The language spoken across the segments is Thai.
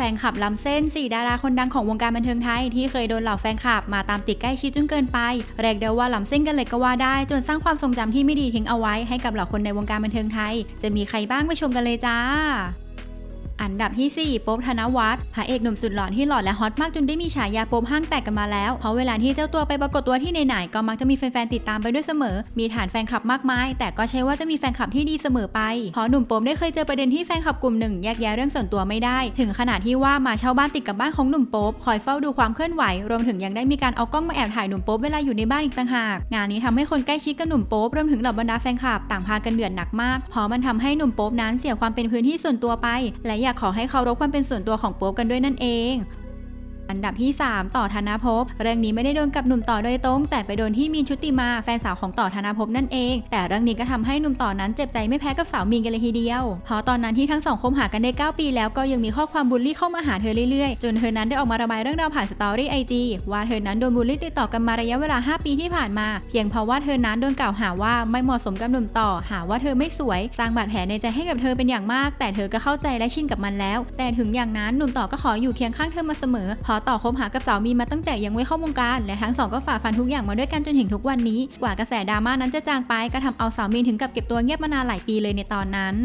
ฟนคลับล้ำเส้น 4 ดาราคนดังของวงการบันเทิงไทย ที่เคยโดนเหล่าแฟนคลับมาตามติดใกล้ชิดจนเกินไปเรียกเดาว่าล้ำเส้นกันเลยก็ว่าได้ จนสร้างความทรงจำที่ไม่ดีทิ้งเอาไว้ให้กับเหล่าคนในวงการบันเทิงไทย จะมีใครบ้างไปชมกันเลยจ้า อันดับที่ 4 โป๊บธนวัฒน์พระเอกหนุ่มสุดหล่อที่หล่อและฮอตมากจนได้มีฉายาโป๊บห้างแตกกันมาแล้ว เพราะเวลาที่เจ้าตัวไปปรากฏตัวที่ไหนๆก็มักจะมีแฟนๆติดตามไปด้วยเสมอ มีฐานแฟนคลับมากมาย แต่ก็ใช่ว่าจะมีแฟนคลับที่ดีเสมอไป เพราะหนุ่มโป๊บได้เคยเจอประเด็นที่แฟนคลับกลุ่มหนึ่งแยกแยะเรื่องส่วนตัวไม่ได้ ถึงขนาดที่ว่ามาเช่าบ้านติดกับบ้านของหนุ่มโป๊บคอยเฝ้าดูความเคลื่อนไหว รวมถึงยังได้มีการเอากล้องมาแอบถ่ายหนุ่มโป๊บเวลาอยู่ในบ้านอีกต่างหาก งานนี้ทำให้คนใกล้ชิดกับหนุ่มโป๊บรวมถึงเหล่าบรรดาแฟนคลับต่างพากันเดือดหนักมากเพราะมันทำให้หนุ่มโป๊บนั้นเสียความเป็นพื้นที่ส่วนตัวไป และอยากขอให้เคารพความเป็นส่วนตัวของโป๊กกันด้วยนั่นเอง อันดับที่ 3 ต่อธนภพ เรื่องนี้ไม่ได้โดนกับหนุ่มต่อโดยตรง แต่ไปโดนที่มีนชุติมาแฟนสาวของต่อธนภพนั่นเอง แต่เรื่องนี้ก็ทำให้หนุ่มต่อนั้นเจ็บใจไม่แพ้กับสาวมีนกันเลยทีเดียวเพราะตอนนั้นที่ทั้งสองคบหากันได้ 9 ปีแล้วก็ยังมีข้อความบูลลี่เข้ามาหาเธอเรื่อยๆ จนเธอนั้นได้ออกมาระบายเรื่องราวผ่านสตอรี่ไอจีว่าเธอนั้นโดนบูลลี่ติดต่อกันมาระยะเวลา 5 ปีที่ผ่านมา เพียงเพราะว่าเธอนั้นโดนกล่าวหาว่าไม่เหมาะสมกับหนุ่มต่อ หาว่าเธอไม่สวยสร้างบาดแผลในใจให้กับเธอเป็นอย่างมาก แต่เธอก็เข้าใจและชินกับมันแล้ว แต่ถึงอย่างนั้นหนุ่มต่อก็ขออยู่เคียงข้างเธอมาเสมอพราะต่อคบหากับสาวมีมาตั้งแต่ยังไม่เข้าวงการ และทั้งสองก็ฝ่าฟันทุกอย่างมาด้วยกันจนถึงทุกวันนี้ กว่ากระแสดราม่านั้นจะจางไปก็ทำเอาสาวมีนถึงกับเก็บตัวเงียบมานานหลายปีเลยในตอนนั้น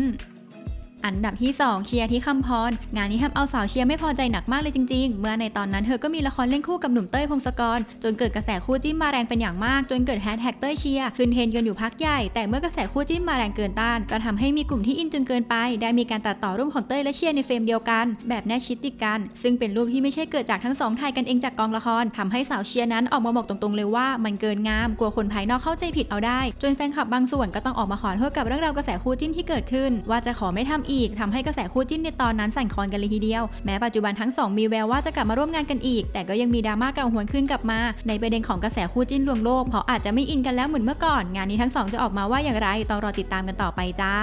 อันดับที่ 2 เชียร์ที่คำพรงานนี้ทำเอาสาวเชียร์ไม่พอใจหนักมากเลยจริง ๆ เมื่อในตอนนั้นเธอก็มีละครเล่นคู่กับหนุ่มเต้ยพงศกร จนเกิดกระแสคู่จิ้นมาแรงเป็นอย่างมาก จนเกิดแฮชแท็กเต้ยเชียร์ขึ้นเทรนด์กันอยู่พักใหญ่ แต่เมื่อกระแสคู่จิ้นมาแรงเกินต้าน ก็ทำให้มีกลุ่มที่อินจนเกินไป ได้มีการตัดต่อรูปของเต้ยและเชียร์ในเฟรมเดียวกัน แบบแนบชิดติดกัน ซึ่งเป็นรูปที่ไม่ใช่เกิดจากทั้งสองถ่ายกันเองจากกองละครทำให้สาวเชียร์นั้นออกมาบอกตรงๆเลยว่ามันเกินงามกลัวคนภายนอกเข้าใจผิดเอาได้ จนแฟนคลับบางส่วนก็ต้องออกมาขอโทษกับเรื่องราวกระแสคู่จิ้นที่เกิดขึ้น ว่าจะขอไม่ทำอีกทำให้กระแสคู่จิ้นในตอนนั้นสั่นคลอนกันเลยทีเดียว แม้ปัจจุบันทั้งสองมีแววว่าจะกลับมาร่วมงานกันอีก แต่ก็ยังมีดราม่าเก่าหวนขึ้นกลับมา ในประเด็นของกระแสคู่จิ้นลวงโลกเพราะอาจจะไม่อินกันแล้วเหมือนเมื่อก่อน งานนี้ทั้งสองจะออกมาว่าอย่างไรต้องรอติดตามกันต่อไปจ้า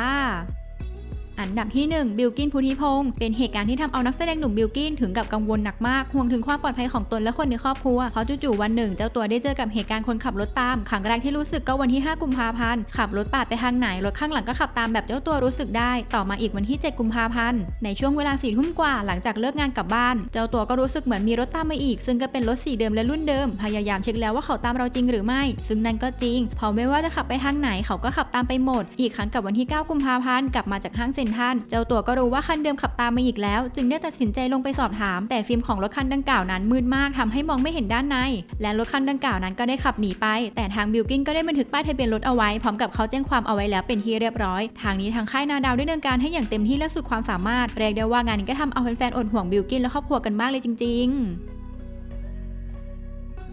อันดับที่ 1 บิลกินพุทธิพงศ์เป็นเหตุการณ์ที่ทำเอานักแสดงหนุ่มบิลกินถึงกับกังวลหนักมากห่วงถึงความปลอดภัยของตนและคนในครอบครัวเพราะจู่ๆวันหนึ่ง เจ้าตัวได้เจอกับเหตุการณ์คนขับรถตามครั้งแรกที่รู้สึกก็วันที่ 5 กุมภาพันธ์ขับรถปาดไปทางไหนรถข้างหลังก็ขับตามแบบเจ้าตัวรู้สึกได้ ต่อมาอีกวันที่ 7 กุมภาพันธ์ในช่วงเวลาสี่ทุ่มกว่าหลังจากเลิกงานกลับบ้าน เจ้าตัวก็รู้สึกเหมือนมีรถตามมาอีก ซึ่งก็เป็นรถสีเดิมและรุ่นเดิม พยายามเช็คแล้วว่าเขาตามเราจริงหรือไม่ ซึ่งนั่นก็จริงเพราะไม่ว่าจะขับไปทางไหนเขาก็ขับตามไปหมด อีกครั้งกับวันที่ 9 กุมภาพันธ์กลับมาจากห้างเซนทรัลเจ้าตัวก็รู้ว่าคันเดิมขับตามมาอีกแล้ว จึงได้ตัดสินใจลงไปสอบถาม แต่ฟิล์มของรถคันดังกล่าวนั้นมืดมากทำให้มองไม่เห็นด้านใน และรถคันดังกล่าวนั้นก็ได้ขับหนีไป แต่ทางบิลกิ้นก็ได้บันทึกป้ายทะเบียนรถเอาไว้พร้อมกับเขาแจ้งความเอาไว้แล้วเป็นที่เรียบร้อย ทางนี้ทางค่ายนาดาวได้ดำเนินการให้อย่างเต็มที่และสุดความสามารถเรียกได้ว่างานนี้ก็ทำเอาแฟนๆอดห่วงบิลกิ้นและครอบครัวกันมากเลยจริง ๆ